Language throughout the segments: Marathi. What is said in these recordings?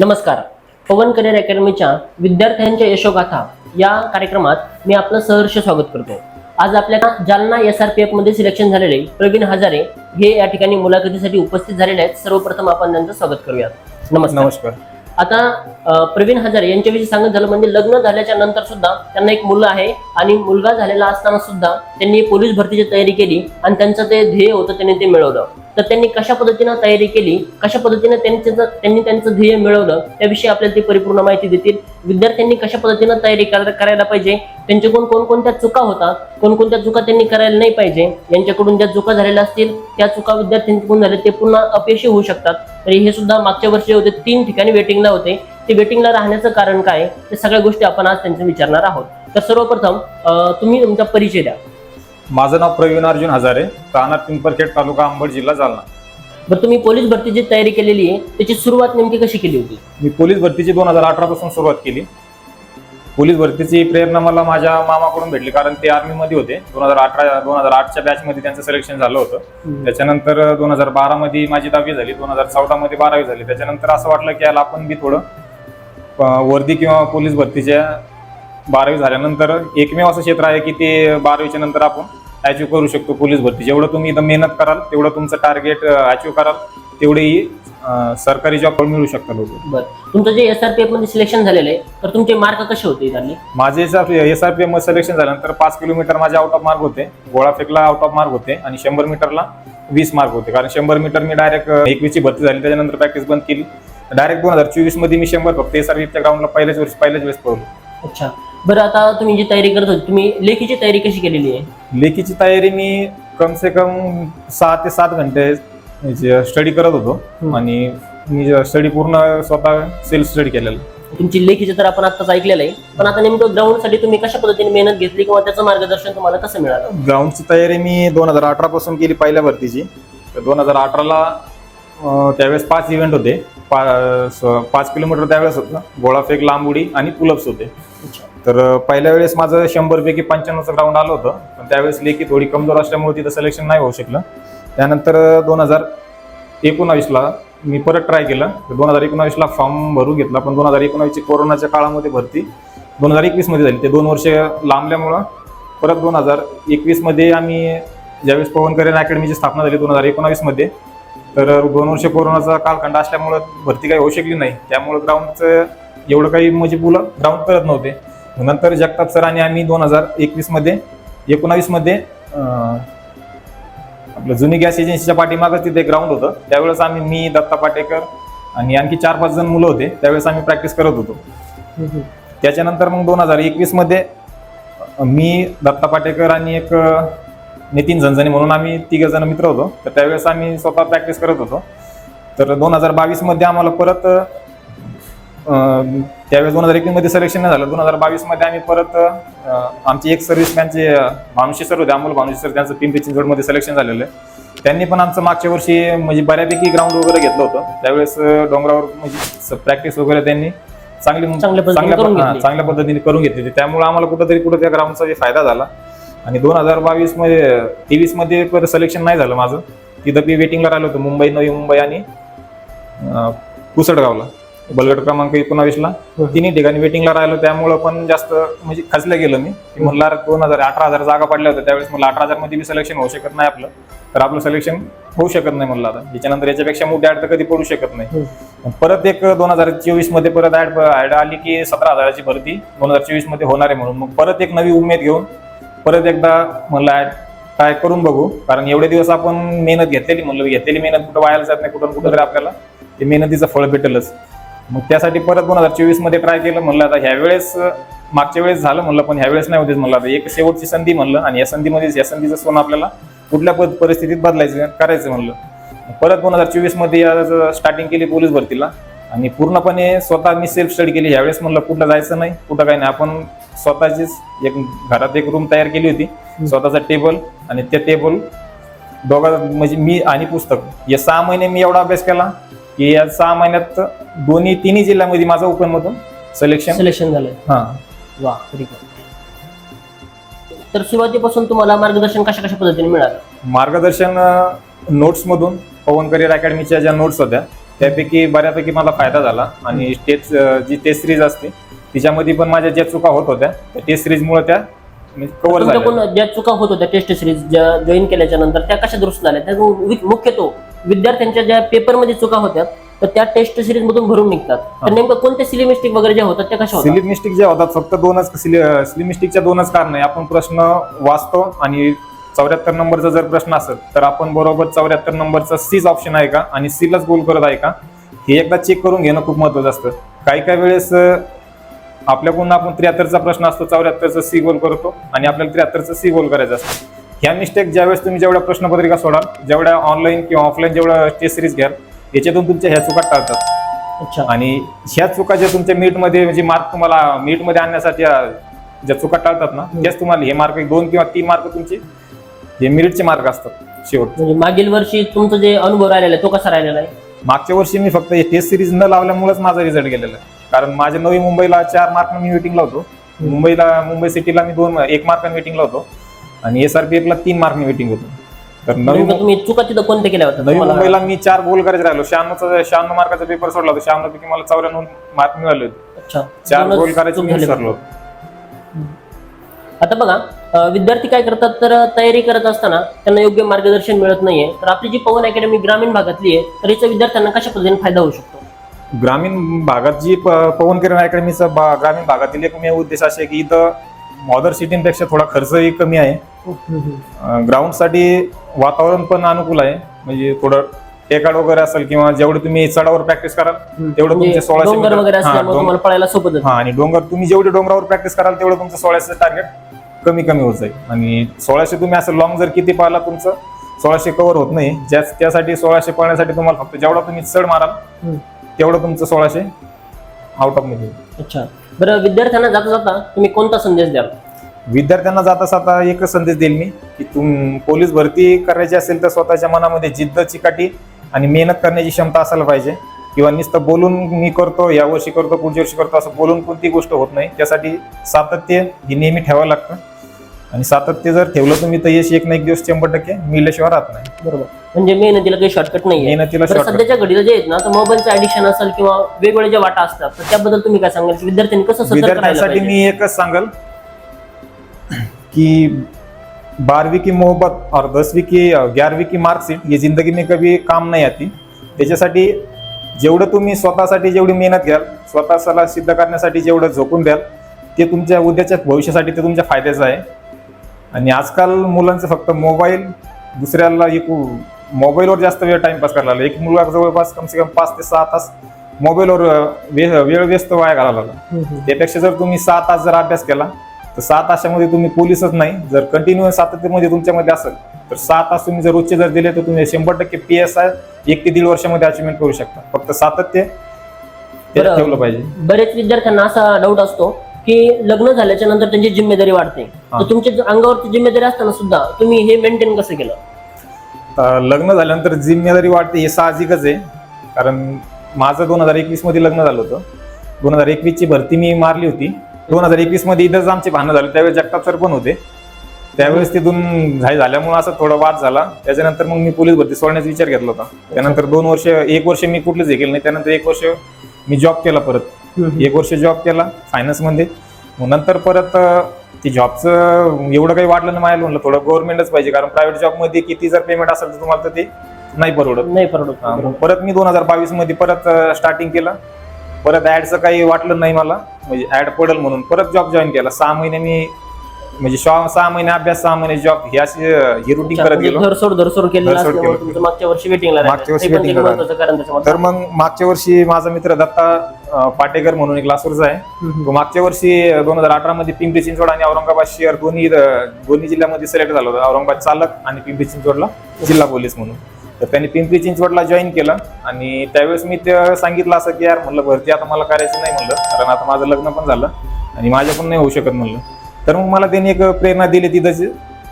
नमस्कार. पवन करिअर अकॅडमीच्या विद्यार्थ्यांच्या यशोगाथा या कार्यक्रमात मी आपलं सहर्ष स्वागत करतो. आज आपल्या जालना एस आर पी एफमध्ये सिलेक्शन झालेले प्रवीण हजारे हे या ठिकाणी मुलाखतीसाठी उपस्थित झालेले आहेत. सर्वप्रथम आपण त्यांचं स्वागत करूयात. नमस्कार. नमस्कार. आता प्रवीण हजारे यांच्याविषयी सांगत झालं म्हणजे लग्न झाल्याच्यानंतर सुद्धा त्यांना एक मुलगा आहे आणि मुलगा झालेला असताना सुद्धा त्यांनी पोलीस भरतीची तयारी केली आणि त्यांचं ते ध्येय होतं त्यांनी ते मिळवलं. तर त्यांनी कशा पद्धतीनं तयारी केली कशा पद्धतीने त्यांनी त्यांचं ध्येय मिळवलं त्याविषयी आपल्याला ते परिपूर्ण माहिती देतील. विद्यार्थ्यांनी कशा पद्धतीनं तयारी करायला पाहिजे त्यांच्याकडून कोणकोणत्या चुका होतात कोणकोणत्या चुका त्यांनी करायला नाही पाहिजे यांच्याकडून ज्या चुका झालेल्या असतील त्या चुका विद्यार्थ्यांकडून झाल्या ते पुन्हा अपयशी होऊ शकतात. तर हे सुद्धा मागच्या वर्षी होते तीन ठिकाणी वेटिंगला होते. ते वेटिंगला राहण्याचं कारण काय? ते सगळ्या गोष्टी आपण आज त्यांचं विचारणार आहोत. तर सर्वप्रथम तुम्ही तुमचा परिचय द्या. माझं नाव प्रवीण अर्जुन हजारे राहणार पिंपरखेड तालुका अंबड जिल्हा जालना. बरं तुम्ही पोलीस भरतीची तयारी केलेली आहे. त्याची सुरुवात नेमकी कशी केली होती? मी पोलीस भरतीची दोन हजार अठरा पासून सुरुवात केली. पोलीस भरतीची प्रेरणा मला माझ्या मामाकडून भेटली कारण ते आर्मीमध्ये होते. दोन हजार अठरा दोन हजार आठच्या बॅचमध्ये त्यांचं सिलेक्शन झालं होतं. त्याच्यानंतर दोन हजार बारा मध्ये माझी दहावी झाली दोन हजार चौदा मध्ये बारावी झाली. त्याच्यानंतर असं वाटलं की याला आपण बी थोडं वर्दी किंवा पोलीस भरतीच्या बारावी झाल्यानंतर एकमेव असं क्षेत्र आहे की ते बारावीच्या नंतर आपण अचीव करू शकतो पोलीस भरती. जेवढं तुम्ही इथं मेहनत कराल तेवढं तुमचं टार्गेट अचीव कराल तेवढेही सरकारी जॉब मिळू शकता लोक. बरं. तुमचं जे एस आर पी एफमध्ये सिलेक्शन झालेलं आहे तर तुमचे मार्क कसे होते त्यांनी माझे S R P M selection झाल्यानंतर पाच किलोमीटर माझे आउट ऑफ मार्क होते. गोळा फेकला आउट ऑफ मार्क होते आणि शंभर मीटरला वीस मार्क होते. कारण शंभर मीटर मी डायरेक्ट एकवीसची भरती झाली त्याच्यानंतर प्रॅक्टिस बंद केली. डायरेक्ट दोन हजार चोवीसमध्ये मी शंभर फक्त एस आर पीच्या ग्राउंडला पहिल्याच वर्षी पहिल्याच वेळेस पळवलो. अच्छा. बरं आता तुम्ही जी तयारी करत होती तुम्ही लेखीची तयारी कशी केलेली आहे? लेखीची तयारी मी कम से कम सहा ते सात घंटे स्टडी करत होतो. आणि मी स्टडी पूर्ण स्वतः सेल्फ स्टडी केलेलं. तुमची लेखीचं तर आपण आताच ऐकलेलं आहे. पण आता नेमकं ग्राउंडसाठी तुम्ही कशा पद्धतीने मेहनत घेतली किंवा त्याचं मार्गदर्शन तुम्हाला कसं मिळालं? ग्राउंडची तयारी मी दोन हजार अठरा पासून केली पहिल्या भरतीची. तर दोन हजार अठराला त्यावेळेस पाच इव्हेंट होते. पाच किलोमीटर त्यावेळेस होतं. गोळाफेक लांब उडी आणि पुलअप्स होते. तर पहिल्या वेळेस माझं शंभर पैकी पंच्याण्णवचं ग्राउंड आलं होतं. पण त्यावेळेस लेखी थोडी कमजोर असल्यामुळे तिथं सिलेक्शन नाही होऊ शकलं. त्यानंतर दोन हजार एकोणावीसला मी परत ट्राय केलं. दोन हजार एकोणावीसला फॉर्म भरून घेतला पण दोन हजार एकोणावीसची कोरोनाच्या काळामध्ये भरती. दोन हजार एकवीसमध्ये झाली. ते दोन वर्ष लांबल्यामुळं परत दोन हजार एकवीसमध्ये आम्ही ज्यावेळेस पवनकरेन अकॅडमीची स्थापना झाली दोन हजार एकोणावीसमध्ये तर दोन वर्ष कोरोनाचा कालखंड असल्यामुळं भरती काही होऊ शकली नाही. त्यामुळं ग्राउंडचं एवढं काही म्हणजे मुलं ग्राउंड करत नव्हते. नंतर जगताप सर आणि आम्ही दोन हजार एकवीसमध्ये एकोणावीसमध्ये आपलं जुनी गॅस एजन्सीच्या पाठीमागच तिथे ग्राउंड होतं. त्यावेळेस आम्ही मी दत्ता पाटेकर आणि आणखी चार पाच जण मुलं होते. त्यावेळेस आम्ही प्रॅक्टिस करत होतो. त्याच्यानंतर मग दोन हजार एकवीसमध्ये मी दत्ता पाटेकर आणि एक नितीन झंझणे म्हणून आम्ही तिघ जण मित्र होतो. तर त्यावेळेस आम्ही स्वतः प्रॅक्टिस करत होतो. तर दोन हजार बावीसमध्ये आम्हाला परत त्यावेळेस दोन हजार एकवीसमध्ये सिलेक्शन नाही झालं. दोन हजार बावीसमध्ये आम्ही परत आमचे एक सर्व्हिसमॅनचे भानुशी सर होते अमोल भानुशी सर त्यांचं पिंपरी चिंचवडमध्ये सिलेक्शन झालेलं आहे. त्यांनी पण आमचं मागच्या वर्षी म्हणजे बऱ्यापैकी ग्राउंड वगैरे घेतलं होतं. त्यावेळेस डोंगरावर म्हणजे प्रॅक्टिस वगैरे त्यांनी चांगली चांगल्या पद्धतीने चांगल्या करून घेतली. चांगल्या पद्धतीने करून घेतली होती. त्यामुळे आम्हाला कुठंतरी कुठं त्या ग्राउंडचा फायदा झाला. आणि दोन हजार बावीसमध्ये तेवीसमध्ये परत सिलेक्शन नाही झालं माझं. तिथं मी वेटिंगला राहिलो होतो मुंबई नवी मुंबई आणि पुसडगावला बलगट क्रमांक एकोणावीसला तिन्ही ठिकाणी वेटिंगला राहिलो त्यामुळं पण जास्त म्हणजे खचलं गेलं मी. की म्हणलं दोन हजार अठरा हजार जागा पडल्या होत्या. त्यावेळेस मला अठरा हजारमध्ये बी सिलेक्शन होऊ शकत नाही आपलं. तर आपलं सिलेक्शन होऊ शकत नाही म्हणलं आता. याच्यानंतर याच्यापेक्षा मोठी ऍड तर कधी पडू शकत नाही. परत एक दोन हजार चोवीसमध्ये परत ऍड ऍड आली की सतरा हजाराची भरती. दोन हजार चोवीसमध्ये होणार आहे म्हणून. मग परत एक नवी उमेद घेऊन परत एकदा म्हणलं ऍड ट्राय करून बघू. कारण एवढे दिवस आपण मेहनत घेतलेली म्हणलं घेतलेली मेहनत कुठं वायाला जात नाही कुठं कुठं तरी आपल्याला. ते मेहनतीचं फळ भेटेलच. मग त्यासाठी परत दोन हजार चोवीसमध्ये ट्राय केलं म्हणलं आता ह्या वेळेस मागच्या वेळेस झालं म्हणलं पण ह्यावेळेस नाही होतेच म्हणलं आता. एक शेवटची संधी म्हणलं आणि या संधीमध्येच या संधीचं सोनं आपल्याला कुठल्या पद- परिस्थितीत बदलायचं करायचं म्हणलं. परत दोन हजार चोवीसमध्ये स्टार्टिंग केली पोलीस भरतीला आणि पूर्णपणे स्वतः मी सेल्फ स्टडी केली यावेळेस म्हणलं कुठं जायचं नाही कुठं काही नाही. आपण स्वतःचीच एक घरात एक रूम तयार केली होती. स्वतःचा टेबल आणि त्या टेबल दोघा म्हणजे मी आणि पुस्तक. या सहा महिने मी एवढा अभ्यास केला की या सहा महिन्यात दोन्ही तिन्ही जिल्ह्यामध्ये माझं ओपन मधून सिलेक्शन सिलेक्शन झालं हा. वा तर सुरुवातीपासून तुम्हाला मार्गदर्शन कशा कशा पद्धतीने मिळालं? मार्गदर्शन नोट्स मधून पवन करिअर अकॅडमीच्या ज्या नोट्स होत्या त्यापैकी बऱ्यापैकी मला फायदा झाला. आणि टेस्ट जी टेस्ट सिरीज असते तिच्यामध्ये पण माझ्या ज्या चुका होत होत्या त्या टेस्ट सिरीजमुळे त्या कव्हर झाल्या तुमच्याकडून ज्या चुका होत होत्या टेस्ट सिरीज ज्या जॉईन केल्याच्यानंतर त्या कशा दुरुस्त झाल्या? त्या मुख्यतः विद्यार्थ्यांच्या ज्या पेपरमध्ये चुका होत्या तर त्या टेस्ट सिरीज मधून भरून निघतात. तर नेमकं कोणत्या सिली मिस्टेक वगैरे ज्या होतात त्या कशा होतात? स्लिप मिस्टेक ज्या होतात फक्त दोनच स्लिप मिस्टेकच्या दोनच कारण आहे. आपण प्रश्न वाचतो आणि चौऱ्याहत्तर नंबरचा जर प्रश्न असेल तर आपण बरोबर चौऱ्याहत्तर नंबरचा सीच ऑप्शन आहे का आणि सीलाच गोल करत आहे का हे एकदा चेक करून घेणं खूप महत्वाचं असतं. काही काही वेळेस आपल्याकडून आपण त्र्याहत्तरचा प्रश्न असतो चौऱ्याहत्तरचा सी गोल करतो आणि आपल्याला त्र्याहत्तरचा सी गोल करायचा असतो. ह्या मिस्टेक ज्यावेळेस तुम्ही जेवढ्या प्रश्नपत्रिका सोडाल जेवढ्या ऑनलाईन किंवा ऑफलाईन जेवढ्या टेस्ट सिरीज घ्याल याच्यातून तुमच्या ह्या चुका टाळतात. अच्छा. आणि ह्या चुका ज्या तुमच्या मीटमध्ये म्हणजे मार्क तुम्हाला मीटमध्ये आणण्यासाठी ज्या चुका टाळतात ना त्याच तुम्हाला हे मार्क दोन किंवा तीन मार्क तुमचे हे मेरिटचे मार्क असतात शेवट. म्हणजे मागील वर्षी तुमचा जे अनुभव राहिलेला आहे तो कसा राहिलेला आहे? मागच्या वर्षी मी फक्त हे टेस्ट सिरीज न लावल्यामुळेच माझा रिझल्ट गेलेला आहे. कारण माझ्या नवी मुंबईला चार मार्क मी वेटिंगला होतो. मुंबईला मुंबई सिटीला मी दोन एक मार्कांनी वेटिंगला होतो. आणि एस आर पी एफला तीन मार्कनी वेटिंग होतो. तर नवी तुम्ही चुका तिथं कोणत्या केल्या होत्या? नवी तुम्हाला- मुंबईला मी चार गोल करायचे राहिलो. शहाण्णवचा शहाण्णव मार्काचा पेपर सोडला होता. शहाण्णव पैकी मला चौऱ्याण्णव मार्क मिळाले होते. अच्छा. चार दोनच गोल करायचे चूक मी झाली. विसरलो. आता बघा अं, विद्यार्थी काय करतात? तर तयारी करत असताना त्यांना योग्य मार्गदर्शन मिळत नाहीये. तर आपली जी पवन अकॅडमी ग्रामीण भागातली आहे तर याचा विद्यार्थ्यांना कशा पद्धतीने फायदा होऊ शकतो? ग्रामीण भागात जी प- पवन किरण अकॅडमीचा ग्रामीण भागातील एकमेव उद्देश असे की इथं मॉदर सिटींपेक्षा थोडा खर्चही कमी आहे. ग्राउंडसाठी वातावरण पण अनुकूल आहे. म्हणजे थोडं टेकाड वगैरे असेल किंवा जेवढं तुम्ही चढावर प्रॅक्टिस कराल तेवढं म्हणजे तुमचे सोळाशे हा, आणि डोंगर तुम्ही जेवढे डोंगरावर प्रॅक्टिस कराल तेवढं तुमचं सोळाशे टार्गेट कमी कमी होत जाईल. आणि सोळाशे तुम्ही असं लॉंग जर किती पाहिला तुमचं सोळाशे कव्हर होत नाही. ज्या त्यासाठी सोळाशे पळण्यासाठी तुम्हाला फक्त जेवढा तुम्ही चढ माराल. तेवढं तुमचं सोळाशे आउट ऑफमध्ये अच्छा. बरं विद्यार्थ्यांना जाता जाता तुम्ही कोणता संदेश द्याल? विद्यार्थ्यांना जाता जाता एकच संदेश देईल मी की तुम पोलीस भरती करायची असेल तर स्वतःच्या मनामध्ये जिद्द चिकाटी आणि मेहनत करण्याची क्षमता असायला पाहिजे. किंवा नुसतं बोलून मी करतो या वर्षी करतो पुढच्या वर्षी करतो असं बोलून कोणती गोष्ट होत नाही. त्यासाठी सातत्य हे नेहमी ठेवावं लागतं. आणि सातत्य जर ठेवलं तुम्ही तर यश एक ना एक दिवस शंभर टक्के मिळल्याशिवाय राहत नाही. बरोबर. म्हणजे मेहनतीला काही शॉर्टकट नाही मेहनतीला shortcut. सध्याच्या घडीला जे आहेत ना तर मोबाईलचं ऍडिक्शन असेल किंवा वेगवेगळ्या ज्या वाटा असतात तर त्याबद्दल तुम्ही काय सांगाल की विद्यार्थ्यांनी कसं सतर्क विद्यार्थ्यांसाठी पाहिजे? मी एकच सांगल कि बारहवीं की मोहब्बत और दसवीं की ग्यारहवीं की मार्कशीट ये जिंदगी में कभी काम नाही आती. त्याच्यासाठी जेवढं तुम्ही स्वतःसाठी जेवढी मेहनत घ्याल स्वतःला सिद्ध करण्यासाठी जेवढं झोकून द्याल ते तुमच्या उद्याच्या भविष्यासाठी ते तुमच्या फायद्याचं आहे. आणि आजकाल मुलांचं फक्त मोबाईल दुसऱ्याला एक मोबाईलवर जास्त वेळ टाइमपास करायला लागला. एक मुलगा जवळपास कमसे कम पाच ते सहा तास मोबाईलवर वेळ व्यस्त वाया घालायला लागला. त्यापेक्षा जर तुम्ही सहा तास जर अभ्यास केला तर सहा तासामध्ये तुम्ही पोलीसच नाही. जर कंटिन्यू सातत्यामध्ये तुमच्यामध्ये असेल तर सहा तास तुम्ही जर रोजचे जर दिले तर तुम्ही शंभर टक्के पी एस आय एक ते दीड वर्षामध्ये अचिव्हमेंट करू शकता. फक्त सातत्य. ठेवलं पाहिजे. बरेच विद्यार्थ्यांना असा डाऊट असतो की लग्न झाल्याच्यानंतर त्यांची जिम्मेदारी वाढते. तर तुमच्या अंगावरती जिम्मेदारी असताना सुद्धा तुम्ही हे मेंटेन कसं केलं? लग्न झाल्यानंतर जिम्मेदारी वाढते हे साहजिकच आहे. कारण माझं दोन हजार एकवीसमध्ये लग्न झालं होतं. दोन हजार एकवीस ची भरती मी मारली होती. दोन हजार एकवीसमध्ये इथंच आमचे भांडणं झाले. त्यावेळेस जगताप सर पण होते. त्यावेळेस तिथून झाय झाल्यामुळे असं थोडा वाद झाला. त्याच्यानंतर मग मी पोलीस भरती सोडण्याचा विचार घेतला होता. त्यानंतर दोन वर्ष एक वर्ष मी कुठलेच हे केलं नाही. त्यानंतर एक वर्ष मी जॉब केला परत. एक वर्ष जॉब केला फायनान्समध्ये मग नंतर परत ते जॉबचं एवढं काही वाटलं नाही मला म्हणलं थोडं गव्हर्नमेंटच पाहिजे. कारण प्रायव्हेट जॉबमध्ये किती जर पेमेंट असेल तर तुम्हाला तर ते नाही परवडत. नाही परवडत. मग परत मी दोन हजार बावीसमध्ये परत स्टार्टिंग केलं. परत ऍडचं काही वाटलं नाही मला. म्हणजे ऍड पडेल म्हणून. परत जॉब जॉईन केला. सहा महिने मी म्हणजे शॉ- सहा महिने अभ्यास सहा महिने जॉब ही अशी ही रुटीन करत गेलो. धरसोड धरसोड केलेलं धरसोड असल्यामुळे केलं. तुमचं मागच्या वर्षी वेटिंगला मागच्या वर्षी waiting ला महत्वाचं कारण त्याच्यामध्ये तर मग मागच्या वर्षी माझा मित्र दत्ता अं, पाटेकर म्हणून एक लासूरचा आहे. तो मागच्या वर्षी दोन हजार अठरा मध्ये पिंपरी चिंचवड आणि औरंगाबाद शहर दोन्ही अं, दोन्ही जिल्ह्यामध्ये सिलेक्ट झालं होतं. औरंगाबाद चालक आणि पिंपरी चिंचवडला जिल्हा पोलीस म्हणून. तर त्यांनी पिंपरी चिंचवडला जॉईन केलं आणि त्यावेळेस मी ते सांगितलं असं की यार म्हणलं भरती आता मला करायची नाही म्हणलं कारण आता माझं लग्न पण झालं आणि माझ्याकडून नाही होऊ शकत म्हणलं. तर मग मला त्यांनी एक प्रेरणा दिली तिथंच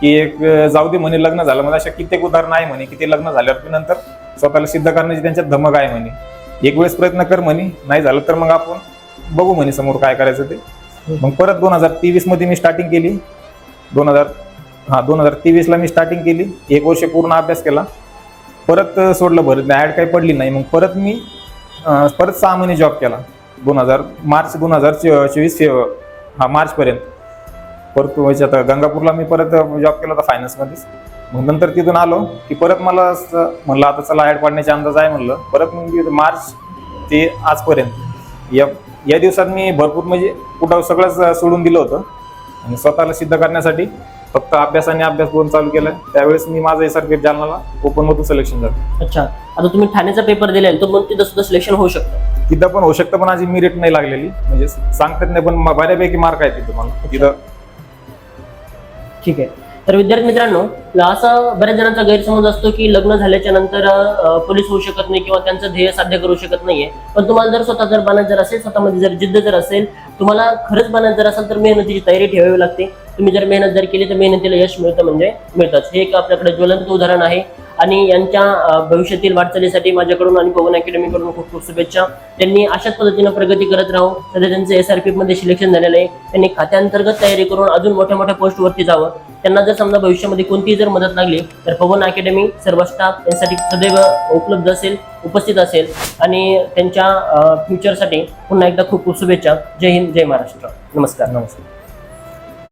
की एक जाऊ दे म्हणे लग्न झालं. म्हणजे अशा कित्येक उदाहरण आहे म्हणे की ते लग्न झाल्यावर नंतर स्वतःला सिद्ध करण्याची त्यांच्यात धमक आहे म्हणे. एक वेळेस प्रयत्न कर म्हणे नाही झालं तर मग आपण बघू म्हणे समोर काय करायचं ते. मग परत दोन हजार तेवीसमध्ये मी स्टार्टिंग केली. दोन हजार हा दोन हजार तेवीस ला मी स्टार्टिंग केली. एक वर्ष पूर्ण अभ्यास केला. परत सोडलं भरत ऍड काही पडली नाही. मग परत मी परत सहा महिने जॉब केला. दोन हजार मार्च दोन हजार चोवीस फेव हा मार्चपर्यंत. परत व्हायचे आता गंगापूरला मी परत जॉब केला होता फायनान्समध्येच मग नंतर तिथून आलो की परत मला म्हणलं आता चला ॲड पाडण्याचे अंदाज आहे म्हणलं. परत मग मी मार्च ते आजपर्यंत. या या दिवसात मी भरपूर म्हणजे कुठं सगळंच सोडून दिलं होतं. आणि स्वतःला सिद्ध करण्यासाठी फक्त अभ्यास आणि अभ्यास दोन चालू केला. त्यावेळेस मी माझं पी जालनाला ओपन मधून सिलेक्शन झालं. अच्छा. आता तुम्ही ठाण्याचा पेपर दिलाय तो मग तिथं सुद्धा सिलेक्शन होऊ शकतं. तिथं पण होऊ शकतं पण माझी मेरिट नाही लागलेली. म्हणजे सांगतात नाही पण म- बऱ्यापैकी मार्क आहे तिथं मला. तिथं ठीक आहे. तर विद्यार्थी मित्रांनो असं बऱ्याच जणांचा गैरसमज असतो की लग्न झाल्याच्यानंतर पोलीस होऊ शकत नाही किंवा त्यांचं ध्येय साध्य करू शकत नाहीये. पण तुम्हाला जर स्वतः जर बनायचं जर असेल स्वतःमध्ये जर जिद्द जर असेल तुम्हाला खरंच बनायचं जर असेल तर मेहनतीची तयारी ठेवावी लागते. तुम्ही जर मेहनत जर केली तर मेहनतीला यश मिळतं म्हणजे मिळतंच. हे एक आपल्याकडे ज्वलंत उदाहरण आहे. आणि यांच्या भविष्यातील वाटचालीसाठी माझ्याकडून आणि पवन अकॅडमीकडून खूप खूप शुभेच्छा. त्यांनी अशाच पद्धतीनं प्रगती करत राहू. सध्या त्यांचं एस आर पी मध्ये सिलेक्शन झालेलं आहे. त्यांनी खात्यांतर्गत तयारी करून अजून मोठ्या मोठ्या पोस्टवरती जावं. त्यांना जर समजा भविष्यामध्ये कोणतीही जर मदत लागली तर पवन अकॅडमी सर्व स्टाफ यांसाठी सदैव उपलब्ध असेल उपस्थित असेल. आणि त्यांच्या फ्युचरसाठी पुन्हा एकदा खूप खूप शुभेच्छा. जय हिंद जय महाराष्ट्र. नमस्कार. नमस्कार.